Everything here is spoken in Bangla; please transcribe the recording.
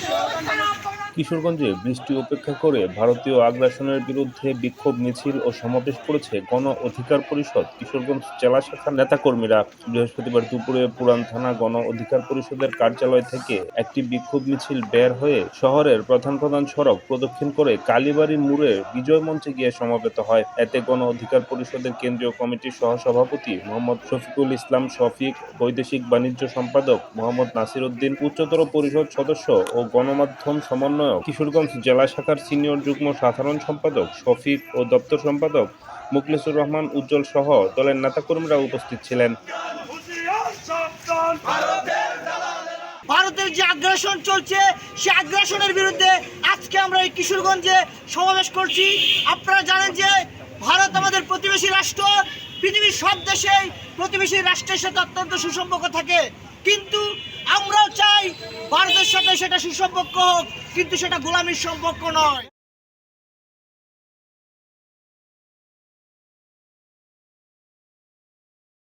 Show. Come on. কিশোরগঞ্জে বৃষ্টি উপেক্ষা করে ভারতীয় আগ্রাসনের বিরুদ্ধে বিক্ষোভ, মিছিল ও সমাবেশ করেছে গণ অধিকার পরিষদ, কিশোরগঞ্জ জেলা শাখার নেতাকর্মীরা। বৃহস্পতিবার দুপুরে পুরান থানা গণ অধিকার পরিষদের কার্যালয় থেকে একটি বিক্ষোভ মিছিল বের হয়ে শহরের প্রধান প্রধান সড়ক প্রদক্ষিণ করে কালীবাড়ি মোড়ে বিজয় মঞ্চে গিয়ে সমাবেত হয়। এতে গণ অধিকার পরিষদের কেন্দ্রীয় কমিটির সহসভাপতি মোহাম্মদ শফিকুল ইসলাম, শফিক, বৈদেশিক বাণিজ্য সম্পাদক মোহাম্মদ নাসির উদ্দিন উচ্চতর পরিষদ সদস্য ও গণমাধ্যম সমন্বয়ক, কিশোরগঞ্জ জেলা শাখার সিনিয়র যুগ্ম সাধারণ সম্পাদক, শফিক ও দপ্তর সম্পাদক মুখলেসুর রহমান উজ্জ্বল সহ দলের নেতাকর্মীরা উপস্থিত ছিলেন। ভারতের যে আগ্রাসন চলছে, সে আগ্রাসনের বিরুদ্ধে আজকে আমরা এই কিশোরগঞ্জে সমাবেশ করছি। আপনারা জানেন যে ভারত আমাদের প্রতিবেশী রাষ্ট্র, পৃথিবীর সব দেশেই প্রতিবেশী রাষ্ট্রের সাথে অত্যন্ত সুসম্পর্ক থাকে। কিন্তু আমরাও চাই ভারতের সাথে সেটা সুসম্পর্ক হোক। কিন্তু সেটা গোলামির সম্পর্ক নয়।